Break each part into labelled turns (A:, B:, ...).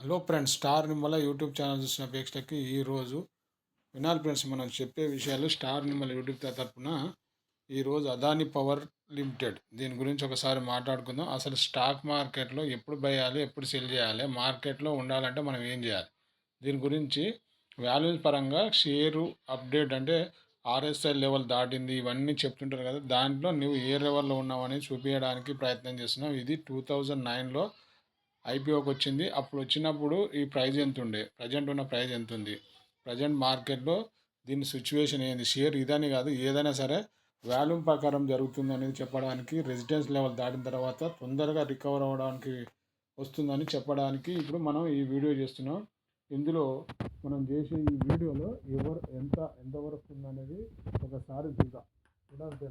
A: Hello friends star Nimmala YouTube channel చూసిన ప్రేక్షకులకి ఈరోజు వినాలి ఫ్రెండ్స్ మనం చెప్పే విషయాలు స్టార్ నిమ్మల యూట్యూబ్ తరఫున ఈరోజు అదాని పవర్ లిమిటెడ్. దీని గురించి ఒకసారి మాట్లాడుకుందాం. అసలు స్టాక్ మార్కెట్లో ఎప్పుడు భయాలి ఎప్పుడు సెల్ చేయాలి మార్కెట్లో ఉండాలంటే మనం ఏం చేయాలి? దీని గురించి వాల్యూస్ పరంగా షేరు అప్డేట్ అంటే ఆర్ఎస్ఐ లెవెల్ దాటింది ఇవన్నీ చెప్తుంటారు కదా. దాంట్లో నువ్వు ఏ లెవెల్లో ఉన్నావు చూపించడానికి ప్రయత్నం చేస్తున్నావు. ఇది టూ థౌజండ్ నైన్లో ఐపీఓకి వచ్చింది. అప్పుడు వచ్చినప్పుడు ఈ ప్రైజ్ ఎంత ఉండే ప్రజెంట్ ఉన్న ప్రైజ్ ఎంత ఉంది ప్రజెంట్ మార్కెట్లో దీని సిచ్యువేషన్ ఏంది? షేర్ ఇదని కాదు ఏదైనా సరే వాల్యూమ్ ప్రకారం జరుగుతుంది అనేది చెప్పడానికి రెసిడెన్స్ లెవెల్ దాటిన తర్వాత తొందరగా రికవర్ అవ్వడానికి వస్తుందని చెప్పడానికి ఇప్పుడు మనం ఈ వీడియో చేస్తున్నాం. ఇందులో మనం చేసే ఈ వీడియోలో ఎవరు ఎంత ఎంతవరకు ఉందనేది ఒకసారి చూద్దాం. చూడాలి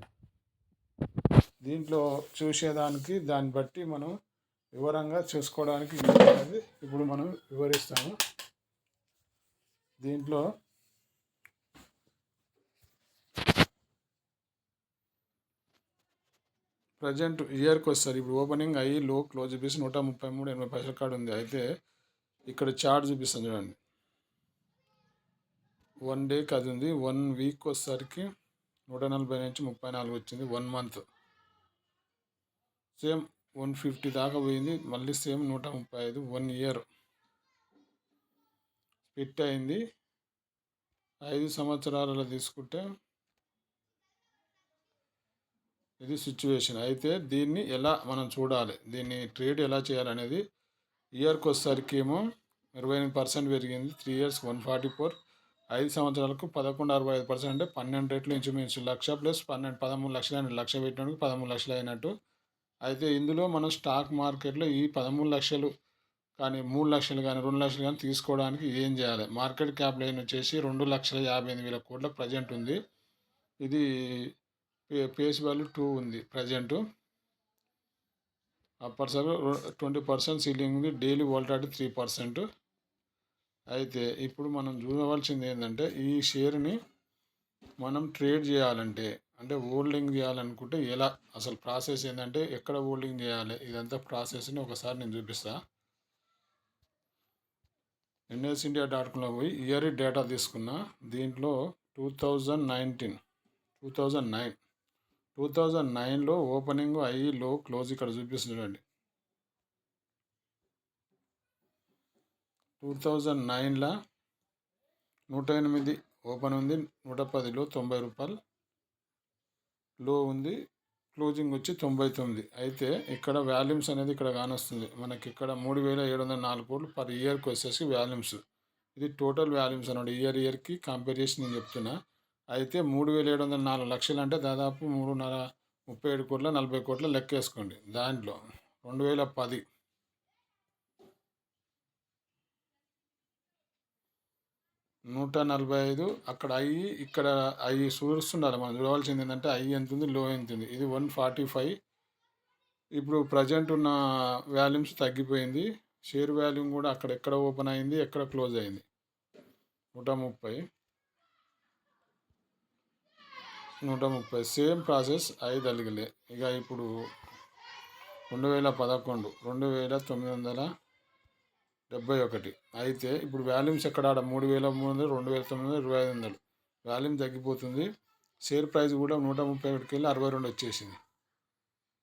A: దీంట్లో చూసేదానికి దాన్ని బట్టి మనం వివరంగా చూసుకోవడానికి అనేది ఇప్పుడు మనం వివరిస్తాము. దీంట్లో ప్రజెంట్ ఇయర్కి వస్తారు. ఇప్పుడు ఓపెనింగ్ అయ్యి లో క్లోజ్ చూపిస్తే నూట ముప్పై మూడు ఎనభై పైసల కార్డు ఉంది. అయితే ఇక్కడ చార్ట్ చూపిస్తుంది చూడండి. వన్ డేకి అది ఉంది. వన్ వీక్ వచ్చేసరికి నూట నలభై నుంచి ముప్పై నాలుగు వచ్చింది. One month. Same one fifty దాకా పోయింది. మళ్ళీ సేమ్ నూట ముప్పై ఐదు వన్ ఇయర్ స్పిట్ అయింది. ఐదు సంవత్సరాలలో తీసుకుంటే ఇది సిచ్యువేషన్ అయితే దీన్ని ఎలా మనం చూడాలి? దీన్ని ట్రేడ్ ఎలా చేయాలనేది ఇయర్కి వచ్చేసరికి ఏమో ఇరవై ఎనిమిది పర్సెంట్ పెరిగింది. Three years one forty four ఐదు సంవత్సరాలకు పదకొండు అరవై ఐదు పర్సెంట్ అంటే పన్నెండు రేట్లు ఇంచుమించు లక్ష ప్లస్ పన్నెండు పదమూడు లక్షలు అయిన లక్ష పెట్టినందుకు పదమూడు లక్షలు అయినట్టు అయితే ఇందులో మనం స్టాక్ మార్కెట్లో ఈ పదమూడు లక్షలు కానీ మూడు లక్షలు కానీ రెండు లక్షలు కానీ తీసుకోవడానికి ఏం చేయాలి? మార్కెట్ క్యాప్ లైన్ వచ్చేసి రెండు లక్షల యాభై ఎనిమిది వేల కోట్ల ప్రజెంట్ ఉంది. ఇది పేస్ వాల్యూ టూ ఉంది ప్రజెంటు. అప్పటిసరి ట్వంటీ పర్సెంట్ సీలింగ్ ఉంది. Daily volatility three percent. అయితే ఇప్పుడు మనం చూడవలసింది ఏంటంటే ఈ షేర్ని మనం ట్రేడ్ చేయాలంటే అంటే హోల్డింగ్ చేయాలనుకుంటే ఎలా? అసలు ప్రాసెస్ ఏంటంటే ఎక్కడ హోల్డింగ్ చేయాలి? ఇదంతా ప్రాసెస్ని ఒకసారి నేను చూపిస్తా. ఎన్ఎస్ ఇండియా డాట్ కామ్లో పోయి ఇయర్ డేటా తీసుకున్నా. దీంట్లో two thousand nineteen two thousand nine two thousand నైన్లో ఓపెనింగ్ అయ్యి లో క్లోజ్ ఇక్కడ చూపిస్తుంది టూ థౌజండ్ నైన్లో నూట ఎనిమిది ఓపెన్ ఉంది. నూట పదిలో తొంభై రూపాయలు. లో ఉంది. క్లోజింగ్ వచ్చి తొంభై తొమ్మిది. అయితే ఇక్కడ వాల్యూమ్స్ అనేది ఇక్కడ కానొస్తుంది. మనకి ఇక్కడ మూడు వేల ఏడు వందల నాలుగు కోట్లు పర్ ఇయర్కి వచ్చేసి వాల్యూమ్స్. ఇది టోటల్ వాల్యూమ్స్ అనమాట ఇయర్ ఇయర్కి కంపేర్ చేసి నేను చెప్తున్నా. అయితే మూడు వేల ఏడు వందల నాలుగు లక్షలు అంటే దాదాపు మూడున్నర ముప్పై ఏడు కోట్ల నలభై కోట్ల లెక్కేసుకోండి దాంట్లో. రెండు వేల పది. నూట నలభై ఐదు అక్కడ ఐ ఇక్కడ ఐ చూస్తుండాలి మనం. చూడవలసింది ఏంటంటే ఐ ఎంత ఉంది లో ఎంత ఉంది ఇది వన్ ఫార్టీ ఫైవ్. ఇప్పుడు ప్రజెంట్ ఉన్న వాల్యూమ్స్ తగ్గిపోయింది. షేర్ వాల్యూమ్ కూడా అక్కడ ఎక్కడ ఓపెన్ అయింది ఎక్కడ క్లోజ్ అయింది? నూట ముప్పై. నూట ముప్పై. సేమ్ ప్రాసెస్ ఐదు అలిగలే ఇక ఇప్పుడు రెండు వేల పదకొండు రెండు వేల తొమ్మిది వందల డెబ్బై ఒకటి. అయితే ఇప్పుడు వాల్యూమ్స్ ఎక్కడ? ఆడ మూడు వేల మూడు వందలు రెండు వేల తొమ్మిది వందలు ఇరవై ఐదు వందలు. వాల్యూమ్ తగ్గిపోతుంది. షేర్ ప్రైస్ కూడా నూట ముప్పై ఒకటికి వెళ్ళి అరవై రెండు వచ్చేసింది.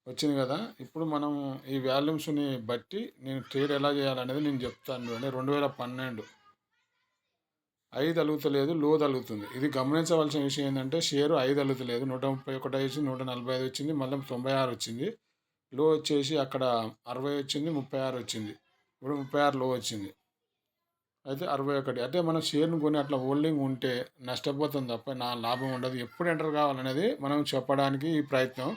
A: వచ్చింది కదా? ఇప్పుడు మనం ఈ వాల్యూమ్స్ని బట్టి నేను ట్రేడ్ ఎలా చేయాలనేది నేను చెప్తాను అంటే రెండు వేల పన్నెండు. ఐదు అలుగుతలేదు లో తలుగుతుంది ఇది గమనించవలసిన విషయం ఏంటంటే షేర్ ఐదు అలుగుతలేదు నూట ముప్పై ఒకటి వచ్చింది నూట నలభై ఐదు వచ్చింది. మళ్ళీ తొంభై ఆరు వచ్చింది. లో వచ్చేసి అక్కడ అరవై వచ్చింది ముప్పై ఆరు వచ్చింది. ఇప్పుడు ముప్పై ఆరులో వచ్చింది. అయితే అరవై ఒకటి. అంటే మనం షేర్ను కొని అట్లా హోల్డింగ్ ఉంటే నష్టపోతుంది తప్ప నా లాభం ఉండదు. ఎప్పుడు ఎంటర్ కావాలనేది మనం చెప్పడానికి ఈ ప్రయత్నం.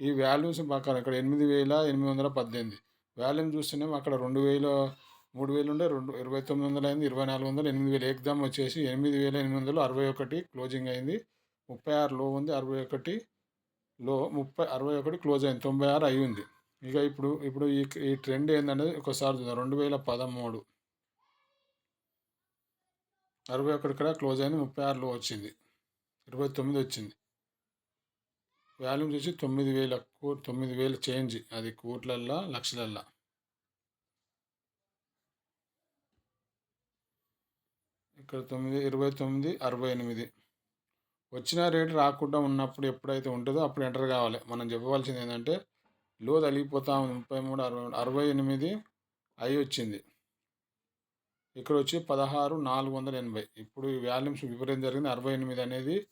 A: ఈ వాల్యూస్ ప్రకారం ఇక్కడ ఎనిమిది వేల ఎనిమిది వందల పద్దెనిమిది. వాల్యూమ్ చూస్తేనేమో అక్కడ రెండు వేల మూడు వేలు ఉండే రెండు ఇరవై తొమ్మిది వందలు అయింది ఇరవై నాలుగు వందలు ఎనిమిది వేలు ఎగ్జామ్ వచ్చేసి ఎనిమిది వేల ఎనిమిది వందలు అరవై ఒకటి క్లోజింగ్ అయింది. ముప్పై ఆరు లో ఉంది అరవై ఒకటి లో ముప్పై అరవై ఒకటి క్లోజ్ అయింది తొంభై ఆరు అయి ఉంది. ఇక ఇప్పుడు ఇప్పుడు ఈ ఈ ట్రెండ్ ఏంటంటే ఒకసారి చూద్దాం. రెండు వేల పదమూడు. అరవై ఒకటి కూడా క్లోజ్ అయింది ముప్పై ఆరులో వచ్చింది. ఇరవై తొమ్మిది వచ్చింది. వాల్యూమ్ చూసి తొమ్మిది వేల కో తొమ్మిది వేల చేంజ్ అది కోట్లల్లా లక్షలల్లో. ఇక్కడ తొమ్మిది ఇరవై తొమ్మిది అరవై ఎనిమిది వచ్చిన రేటు రాకుండా ఉన్నప్పుడు ఎప్పుడైతే ఉంటుందో అప్పుడు ఎంటర్ కావాలి. మనం చెప్పవలసింది ఏంటంటే లో తగిలిపోతా ఉంది. ముప్పై మూడు అరవై అరవై ఎనిమిది అయి వచ్చింది. ఇక్కడ వచ్చి పదహారు నాలుగు వందల ఎనభై. ఇప్పుడు ఈ వాల్యూమ్స్ విపరీతం జరిగింది. అరవై ఎనిమిది అనేది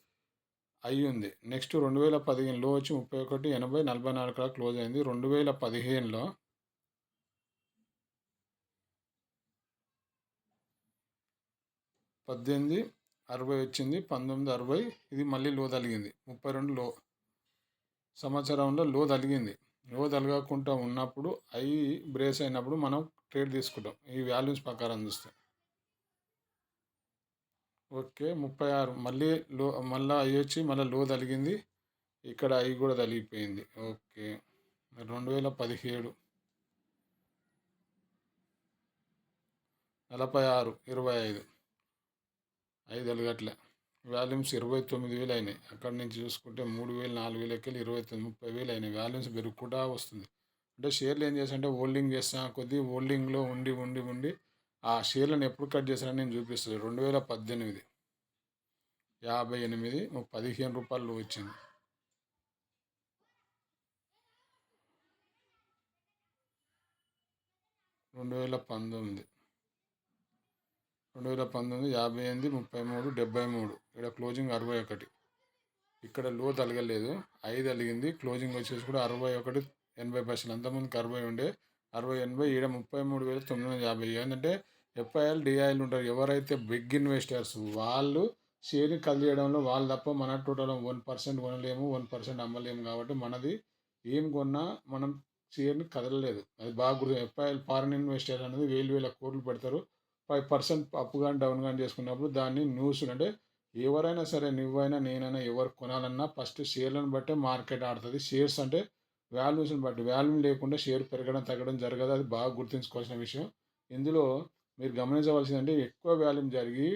A: అయి ఉంది. నెక్స్ట్ రెండు వేల పదిహేనులో వచ్చి ముప్పై ఒకటి ఎనభై నలభై నాలుగు క్లోజ్ అయింది. రెండు వేల పదిహేనులో పద్దెనిమిది అరవై వచ్చింది. పంతొమ్మిది అరవై. ఇది మళ్ళీ లో తలిగింది. ముప్పై రెండు లో సంవత్సరంలో లో తలిగింది. లో తలగకుండా ఉన్నప్పుడు అవి బ్రేస్ అయినప్పుడు మనం ట్రేడ్ తీసుకుంటాం. ఈ వాల్యూస్ ప్రకారం చూస్తే. ఓకే ముప్పై ఆరు. మళ్ళీ లో మళ్ళీ అవి వచ్చి మళ్ళీ లో తలిగింది ఇక్కడ అవి కూడా తలిగిపోయింది ఓకే. రెండు వేల పదిహేడు. నలభై ఆరు ఇరవై ఐదు. ఐదు అలగట్లే వాల్యూమ్స్ ఇరవై తొమ్మిది వేలు అయినాయి అక్కడ నుంచి చూసుకుంటే మూడు వేలు నాలుగు వేలు ఎక్కలు ఇరవై తొమ్మిది ముప్పై వేలు అయినాయి వాల్యూమ్స్ పెరుగుకుంటా వస్తుంది. అంటే షేర్లు ఏం చేస్తానంటే హోల్డింగ్ చేస్తా కొద్ది హోల్డింగ్లో ఉండి ఉండి ఉండి ఆ షేర్లను ఎప్పుడు కట్ చేశానని నేను చూపిస్తుంది రెండు వేల పద్దెనిమిది. యాభై ఎనిమిది పదిహేను రూపాయలు వచ్చింది. రెండు వేల పంతొమ్మిది. రెండు వేల పంతొమ్మిది యాభై ఎనిమిది ముప్పై మూడు డెబ్బై మూడు. ఇక్కడ క్లోజింగ్ అరవై ఒకటి. ఇక్కడ లో తలగలేదు ఐదు అలిగింది. క్లోజింగ్ వచ్చేసి కూడా అరవై ఒకటి ఎనభై పైసలు అంతమందికి అరవై ఉండే. అరవై ఎనభై ఈడ ముప్పై మూడు వేల తొమ్మిది వందల యాభై. ఏంటంటే ఎఫ్ఐఎల్ డిఐఎల్ ఉంటారు. ఎవరైతే బిగ్ ఇన్వెస్టర్స్ వాళ్ళు షేర్ని కలియడంలో వాళ్ళు తప్ప మన టోటల్ వన్ పర్సెంట్ కొనలేము వన్ పర్సెంట్ అమ్మలేము కాబట్టి మనది ఏం కొన్నా మనం షేర్ని కదలలేదు. అది బాగా గుర్తు ఎఫ్ఐఎల్ ఫారిన్ ఇన్వెస్టర్ అనేది వేలు వేల కోట్లు పెడతారు. ఫైవ్ పర్సెంట్ అప్ కానీ డౌన్ కానీ చేసుకున్నప్పుడు దాన్ని న్యూస్ అంటే ఎవరైనా సరే నువ్వైనా నేనైనా ఎవరు కొనాలన్నా ఫస్ట్ షేర్లను బట్టే మార్కెట్ ఆడుతుంది. షేర్స్ అంటే వాల్యూస్ని బట్టి. వాల్యూ లేకుండా షేర్ పెరగడం తగ్గడం జరగదు. అది బాగా గుర్తుంచుకోవాల్సిన విషయం. ఇందులో మీరు గమనించవలసిందంటే ఎక్కువ వాల్యూమ్ జరిగి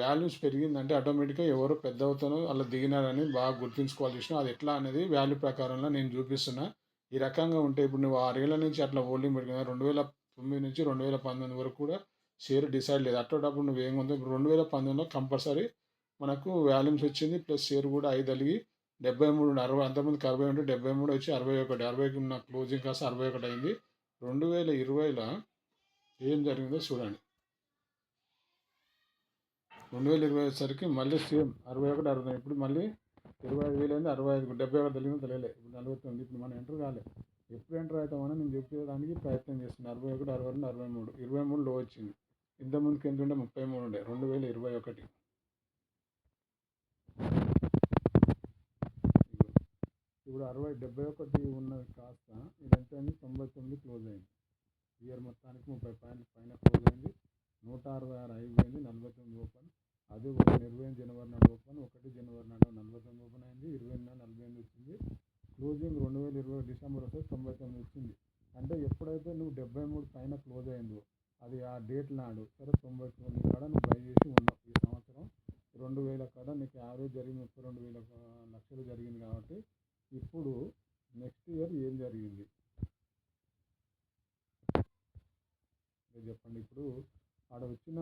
A: వాల్యూస్ పెరిగిందంటే ఆటోమేటిక్గా ఎవరు పెద్ద అవుతానో అలా దిగినారని బాగా గుర్తుంచుకోవాల్సిన విషయం. అది ఎట్లా అనేది వాల్యూ ప్రకారంలో నేను చూపిస్తున్నా. ఈ రకంగా ఉంటే ఇప్పుడు నువ్వు ఆరేళ్ళ నుంచి అట్లా హోల్డింగ్ పెట్టుకున్నా రెండు వేల తొమ్మిది నుంచి రెండు వేల పంతొమ్మిది వరకు కూడా షేర్ డిసైడ్ లేదు. అట్టేటప్పుడు నువ్వు ఏం రెండు వేల పంతొమ్మిదిలో కంపల్సరీ మనకు వాల్యూమ్స్ వచ్చింది ప్లస్ షేర్ కూడా ఐదు అలిగి డెబ్బై మూడు అరవై అంతమందికి అరవై ఉంటే డెబ్బై మూడు వచ్చి అరవై ఒకటి అరవై నా క్లోజింగ్ కాస్త అరవై ఒకటి అయింది. రెండు వేల ఇరవైలో ఏం జరిగిందో చూడండి. రెండు వేల ఇరవై వచ్చేసరికి మళ్ళీ సేమ్ అరవై ఒకటి అరవై ఇప్పుడు మళ్ళీ ఇరవై ఐదు వేలు అయింది అరవై ఐదు డెబ్బై ఒకటి తెలియదు తెలియలే. ఇప్పుడు నలభై తొమ్మిది ఇప్పుడు మనం ఎంటర్ కాలే. ఎప్పుడు ఎంటర్ అవుతామని నేను చెప్పేదానికి ప్రయత్నం చేస్తున్నాను అరవై ఒకటి అరవై రెండు అరవై మూడు ఇరవై మూడు లో వచ్చింది. ఇంతకుముందుకి ఎంత ఉండే ముప్పై మూడు ఉండే. రెండు వేల ఇరవై ఒకటి. ఇప్పుడు అరవై డెబ్బై ఒకటి ఉన్నది కాస్త ఇదంతా అయింది. తొంభై తొమ్మిది క్లోజ్ అయింది. ఇయర్ మొత్తానికి ముప్పై పాయింట్ పైన క్లోజ్ అయింది. నూట అరవై ఆరు అయిపోయింది నలభై తొమ్మిది ఓపెన్. అది ఒకటి ఇరవై జనవరి నాడు ఓపెన్. ఒకటి జనవరి నాడు నలభై తొమ్మిది ఓపెన్ అయింది. ఇరవై ఎనిమిది నలభై ఎనిమిది వచ్చింది. క్లోజింగ్ రెండు వేల ఇరవై డిసెంబర్ వస్తే తొంభై తొమ్మిది వచ్చింది. అంటే ఎప్పుడైతే నువ్వు డెబ్బై మూడు పైన క్లోజ్ అయిందో అది ఆ డేట్ నాడు. సరే తొంభై తొమ్మిది కాడ నువ్వు బై చేసి ఉన్నావు ఈ సంవత్సరం. రెండు వేల కాడ నీకు యావరేజ్ జరిగింది ముప్పై రెండు వేల లక్షలు జరిగింది కాబట్టి ఇప్పుడు నెక్స్ట్ ఇయర్ ఏం జరిగింది? చెప్పండి. ఇప్పుడు ఆడ వచ్చిన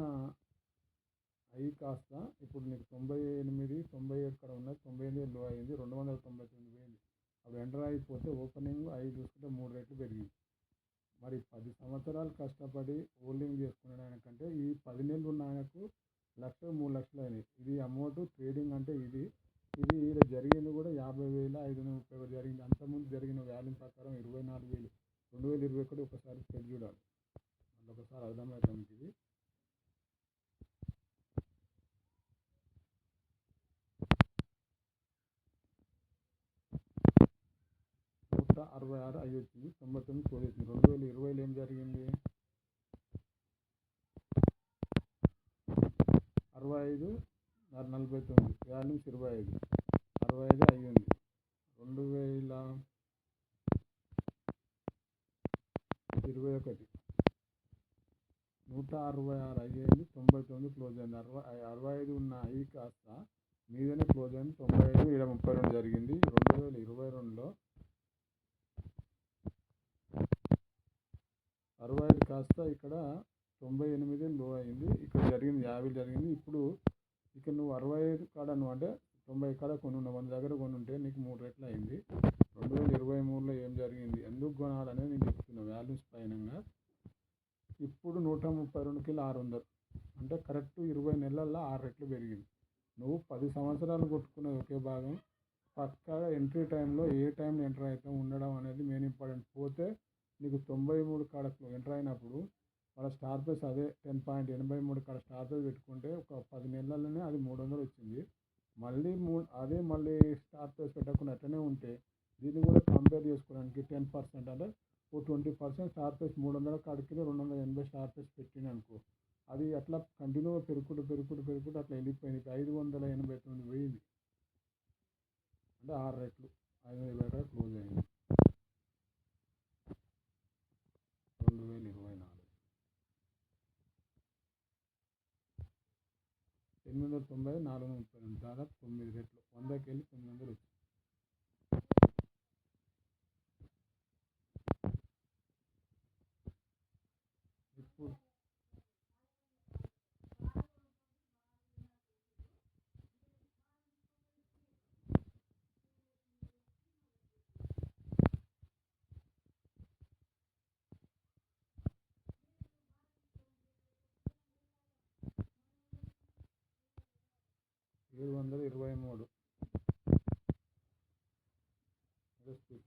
A: అవి కాస్త ఇప్పుడు నీకు తొంభై ఎనిమిది తొంభై ఏడు కాడ ఉన్నది తొంభై ఎనిమిది లో అయింది రెండు వందల తొంభై తొమ్మిది పోయింది. అప్పుడు ఎంటర్ అయిపోతే ఓపెనింగ్ అవి చూసుకుంటే మూడు రేట్లు పెరిగింది. మరి పది సంవత్సరాలు కష్టపడి హోల్డింగ్ చేసుకునే ఆయనకంటే ఈ పది నెలలు ఉన్న ఆయనకు లక్ష మూడు లక్షలు అయినాయి. ఇది అమౌంట్ ట్రేడింగ్ అంటే ఇది. ఇది ఈడ జరిగింది కూడా యాభై వేల ఐదు వందల ముప్పై వేలు జరిగింది. అంతకుముందు జరిగిన వాల్యూ ప్రకారం ఇరవై నాలుగు వేలు రెండు వేల ఇరవై ఒకటి ఒకసారి చెక్ చూడాలి మళ్ళీ ఒకసారి అర్థమవుతుంది ఇది అరవై ఆరు అయ్యి వచ్చింది తొంభై తొమ్మిది క్లోజ్ వచ్చింది రెండు వేల ఇరవైలో ఏం జరిగింది అరవై ఐదు నలభై తొమ్మిది వాల్యూమ్స్ ఇరవై ఐదు అరవై ఐదు అయ్యింది రెండు వేల ఇరవై ఒకటి నూట అరవై ఆరు అయ్యింది తొంభై తొమ్మిది క్లోజ్ అయింది. అరవై అరవై ఐదు ఉన్న అయ్యి కాస్త. మీదనే క్లోజ్ అయింది. తొంభై ఐదు ఇక్కడ ముప్పై రెండు జరిగింది. రెండు వేల ఇరవై రెండులో అరవై ఐదు కాస్త ఇక్కడ తొంభై ఎనిమిది లో అయింది. ఇక్కడ జరిగింది యాభై జరిగింది. ఇప్పుడు ఇక్కడ నువ్వు అరవై ఐదు కాడ నువ్వు అంటే తొంభై కాడ కొని ఉన్నావు దగ్గర కొనుంటే ఉంటే నీకు మూడు రెట్లు అయింది. రెండు వేల ఇరవై మూడులో ఏం జరిగింది? ఎందుకు కొనాలనేది నేను చెప్తున్నా. వాల్యూస్ పైనంగా. ఇప్పుడు నూట ముప్పై రెండు కిలో ఆరు వందలు అంటే కరెక్ట్ ఇరవై నెలల్లో ఆరు రెట్లు పెరిగింది. నువ్వు పది సంవత్సరాలు కొట్టుకునేది ఒకే భాగం. పక్కాగా ఎంట్రీ టైంలో ఏ టైంలో ఎంటర్ అవుతాం ఉండడం అనేది మెయిన్ ఇంపార్టెంట్. పోతే నీకు తొంభై మూడు కాడకు ఎంటర్ అయినప్పుడు వాళ్ళ స్టార్ ప్లస్ అదే టెన్ పాయింట్ ఎనభై మూడు కాడ స్టార్ ప్లస్ పెట్టుకుంటే ఒక పది నెలల్లోనే అది మూడు వందలు వచ్చింది. మళ్ళీ మూ అదే మళ్ళీ స్టార్ ప్లస్ పెట్టకుండా అట్లనే ఉంటే దీన్ని కూడా కంపేర్ చేసుకోవడానికి టెన్ పర్సెంట్ అంటే ఓ ట్వంటీ పర్సెంట్ స్టార్ మూడు వందల కాడికి రెండు వందల ఎనభై స్టార్ ప్లస్ పెట్టింది అనుకో. అది అట్లా కంటిన్యూగా పెరుగుకుంటూ పెరుగుకుంటూ పెరుగుకుంటూ అట్లా వెళ్ళిపోయింది. ఐదు వందల ఎనభై తొమ్మిది పోయింది. అంటే ఆరు రెట్లు. ఐదు వందల ఇరవై క్లోజ్ అయింది. రెండు వేల ఇరవై నాలుగు. ఎనిమిది వందల తొంభై నాలుగు వందల ముప్పై రెండు. దాదాపు తొమ్మిది రెట్లు. వందకి వెళ్ళి తొమ్మిది వందలు వచ్చింది ఇప్పుడు ఏడు వందల ఇరవై మూడు.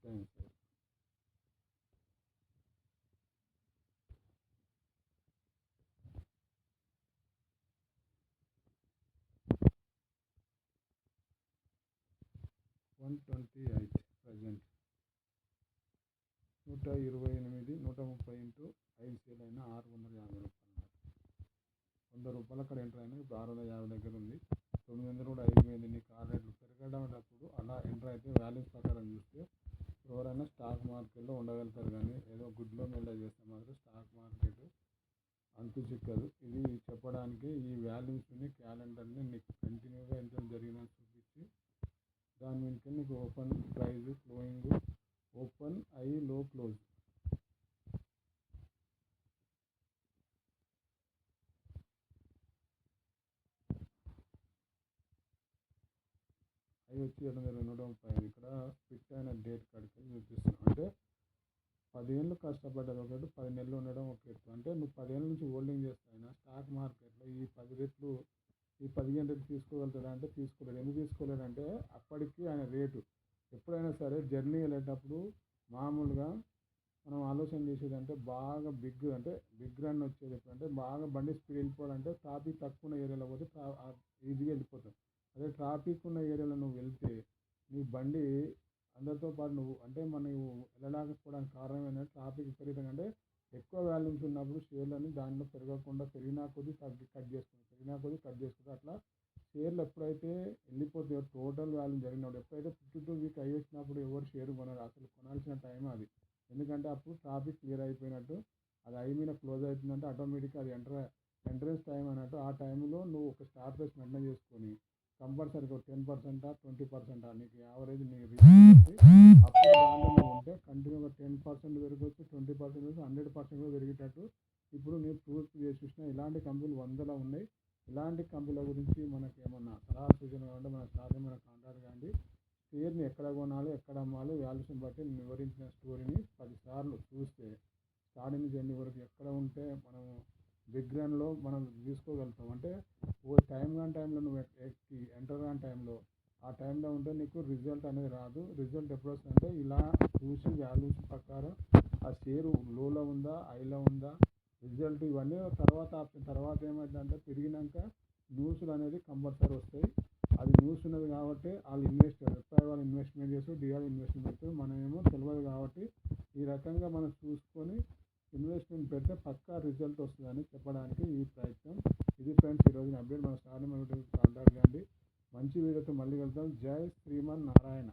A: Sir one twenty eight present నూట ఇరవై ఎనిమిది నూట ముప్పై ఇంటూ ఐదు సేల్ అయినా ఆరు వందల యాభై రూపాయలు. వంద రూపాయలు అక్కడ ఎంటర్ అయినా ఇప్పుడు ఆరు వందల యాభై దగ్గర ఉంది. తొమ్మిది వందలు కూడా అయిపోయింది. నీకు ఆరు రేట్లు పెరగడేటప్పుడు అలా ఎంటర్ అయితే వాల్యూస్ ప్రకారం చూస్తే ఎవరైనా స్టాక్ మార్కెట్లో ఉండగలుగుతారు కానీ ఏదో గుడ్లో మెల్ల చేస్తే మాత్రం స్టాక్ మార్కెట్ అంతు చిక్కదు. ఇది చెప్పడానికి ఈ వాల్యూస్ని క్యాలెండర్ని నీకు కంటిన్యూగా ఎంత జరిగిందని చూపించి దాని వెనుక నీకు open price closing open high low close అవి వచ్చి ఏడు వేల నూట ముప్పై ఇక్కడ ఫిట్ అయిన డేట్ కాడికి చూపిస్తున్నాం అంటే పదేళ్ళు కష్టపడ్డది ఒకటి పది నెలలు ఉండడం ఒక ఎత్తు. అంటే నువ్వు పదేళ్ళ నుంచి హోల్డింగ్ చేస్తాయినా స్టాక్ మార్కెట్లో ఈ పది రెట్లు ఈ పదిహేను రెట్లు తీసుకోగలుగుతాడా అంటే తీసుకోలేడు ఎందుకు తీసుకోలేడంటే అప్పటికి ఆయన రేటు ఎప్పుడైనా సరే జర్నీ వెళ్ళేటప్పుడు మామూలుగా మనం ఆలోచన చేసేది అంటే బాగా బిగ్ అంటే బిగ్ రన్ వచ్చేది ఎప్పుడంటే బాగా బండి స్పీడ్ వెళ్ళిపోవాలంటే ట్రాఫిక్ తక్కువ ఉన్న ఏరియాలో పోతే ఈజీగా వెళ్ళిపోతాం. అదే ట్రాఫిక్ ఉన్న ఏరియాలో నువ్వు వెళ్తే నీ బండి అందరితో పాటు నువ్వు అంటే మనం వెళ్ళలేకపోవడానికి కారణం ఏంటంటే ట్రాఫిక్ విపరీతంగా అంటే ఎక్కువ వాల్యూమ్స్ ఉన్నప్పుడు షేర్లని దానిలో పెరగకుండా పెరిగినా కొద్దీ తగ్గి కట్ చేసుకుంటాం పెరిగినా కొద్దీ కట్ చేసుకుంటాం. అట్లా షేర్లు ఎప్పుడైతే వెళ్ళిపోతాయో టోటల్ వాల్యూమ్ జరిగినప్పుడు ఎప్పుడైతే ఫిఫ్టీ టూ వీక్ అయ్యి వచ్చినప్పుడు ఎవరు షేర్ కొనరు అసలు కొనాల్సిన టైం అది. ఎందుకంటే అప్పుడు ట్రాఫిక్ క్లియర్ అయిపోయినట్టు అది అయి మీద క్లోజ్ అవుతుందంటే ఆటోమేటిక్గా అది ఎంటర్ ఎంట్రెన్స్ టైం అన్నట్టు ఆ టైంలో నువ్వు ఒక స్టార్ ప్లేస్ మెయింటైన్ చేసుకొని కంపల్సరీగా టెన్ పర్సెంటా ట్వంటీ పర్సెంటా నీకు యావరేజ్ నీ రీచ్ అప్పుడు దాంట్లో ఉంటే కంటిన్యూగా టెన్ పర్సెంట్ పెరగవచ్చు ట్వంటీ పర్సెంట్ పెరగచ్చు హండ్రెడ్ పర్సెంట్ కూడా పెరిగేటట్టు. ఇప్పుడు నేను ప్రూఫ్ చేసి చూసిన ఇలాంటి కంపెనీలు వందల ఉన్నాయి. ఇలాంటి కంపెనీల గురించి మనకి ఏమన్నా సలహా సూచన కావాలంటే మన స్టాక్ మన కాంటాక్ట్ కానీ షేర్ని ఎక్కడ కొనాలి ఎక్కడ అమ్మాలి వాల్యూస్ని బట్టి నేను వివరించిన స్టోరీని పదిసార్లు చూస్తే స్టార్టింగ్ నుంచి ఎన్ని వరకు ఎక్కడ ఉంటే మనము బిగ్ రన్లో మనం తీసుకోగలుగుతాం. అంటే ఓ టైం కాని టైంలో నువ్వు ఎక్కి ఎంటర్ కాని టైంలో ఆ టైంలో ఉంటే నీకు రిజల్ట్ అనేది రాదు. రిజల్ట్ ఎప్పుడు వస్తుందంటే ఇలా చూసి వాల్యూస్ ప్రకారం ఆ షేరు లోలో ఉందా హైలో ఉందా రిజల్ట్ ఇవన్నీ తర్వాత తర్వాత ఏమైందంటే పెరిగినాక న్యూస్లు అనేది కంపల్సరీ వస్తాయి. అది న్యూస్ ఉన్నది కాబట్టి వాళ్ళు ఇన్వెస్ట్ ఎఫ్ఐ వాళ్ళు ఇన్వెస్ట్మెంట్ చేస్తారు డిఆర్ ఇన్వెస్ట్మెంట్ పెడతారు మనమేమో తెలియదు కాబట్టి ఈ రకంగా మనం చూసుకొని ఇన్వెస్ట్మెంట్ పెడితే పక్కా రిజల్ట్ వస్తుందని చెప్పడానికి ఈ ప్రయత్నం. ఇది ఫ్రెండ్స్ ఈరోజు అప్డేట్. మన స్టార్ కాంటాక్ట్ కండి మంచి వీడియోతో మళ్ళీ కలుద్దాం. జై శ్రీమన్ నారాయణ